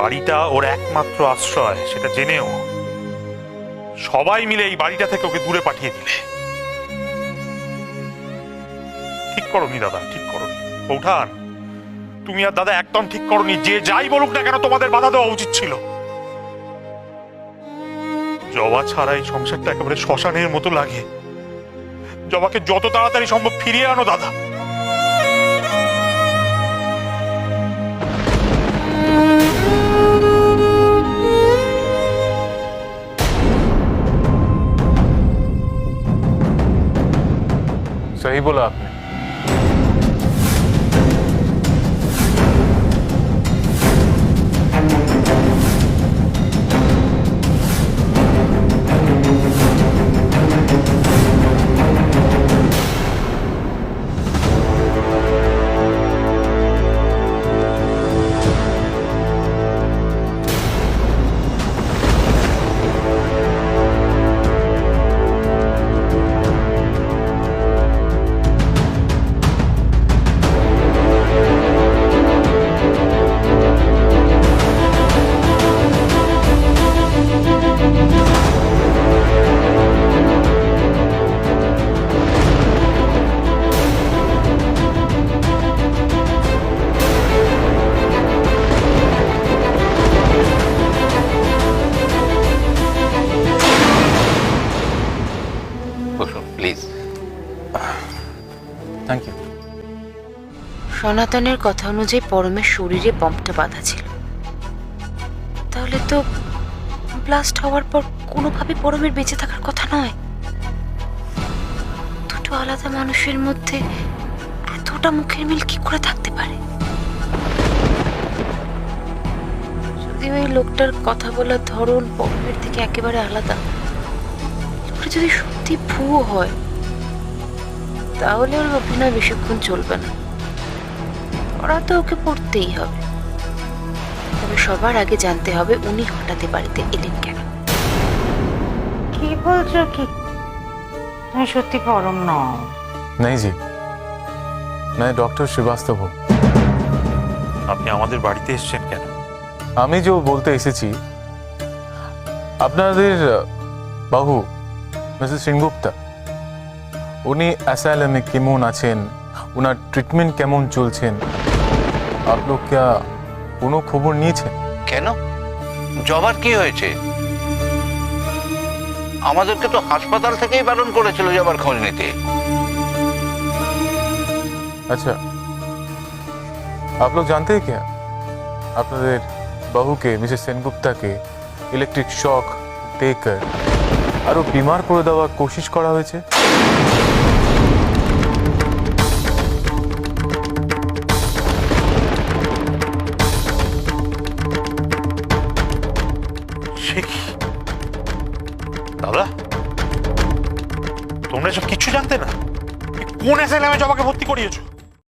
বাড়িটা ওর একমাত্র আশ্রয়, সেটা জেনেও সবাই মিলে এই বাড়িটা থেকে ওকে দূরে পাঠিয়ে দিলে। ঠিক করনি দাদা, ঠিক করনি। বৌঠান তুমি আর দাদা একদম ঠিক করনি, যে যাই বলুক না কেন তোমাদের বাধা দেওয়া উচিত ছিল। জবা ছাড়া এই সংসারটা একেবারে শ্মশানের মতো লাগে। জবাকে যত তাড়াতাড়ি সম্ভব ফিরিয়ে আনো দাদা। सही बोला आपने। বসুন প্লিজ। থ্যাংক ইউ সনাতনের কথা অনুযায়ী পরমের শরীরে বম্পটা বাঁধা ছিল। তাহলে তো ব্লাস্ট হওয়ার পর কোনোভাবে পরমের বেঁচে থাকার কথা নয়। দুটো আলাদা মানুষের মধ্যে এতটা মুখের মিল কি করে থাকতে পারে? যদি ওই লোকটার কথা বলার ধরন পরমের থেকে একেবারে আলাদা লোকটা যদি সত্যি ভুয়ো হয় তাহলে ওর অভিনয় বেশিক্ষণ চলবে না ওরা তো ওকে পড়তেই হবে তবে সবার আগে জানতে হবে উনি হঠাৎ এ বাড়িতে এলেন কেন কি বলছো কি তুমি সত্যি পরম নও नहीं जी मैं डॉक्टर श्रीवास्तव हूँ আপনি আমাদের বাড়িতে এসেছেন কেন আমি যে বলতে এসেছি আপনাদের বাহু মিসেস সেনগুপ্তা উনি অ্যাসাইলামে কেমন আছেন? ওনার ট্রিটমেন্ট কেমন চলছেন? আপলোক কে কোনো খবর নিয়েছেন? কেন? জবার কি হয়েছে? আমাদেরকে তো হাসপাতাল থেকেই বারণ করেছিল জবার খোঁজ নিতে। আচ্ছা आप लोग जानते আপনাদের বাহুকে মিসেস সেনগুপ্তাকে ইলেকট্রিক শক দেকর আরও বিমার করে দেওয়ার কোশিশ করা হয়েছে? দাদা? তোমরা এসব কিচ্ছু জানতে না। কোন অ্যাসাইলামে জবাকে ভর্তি করিয়েছো?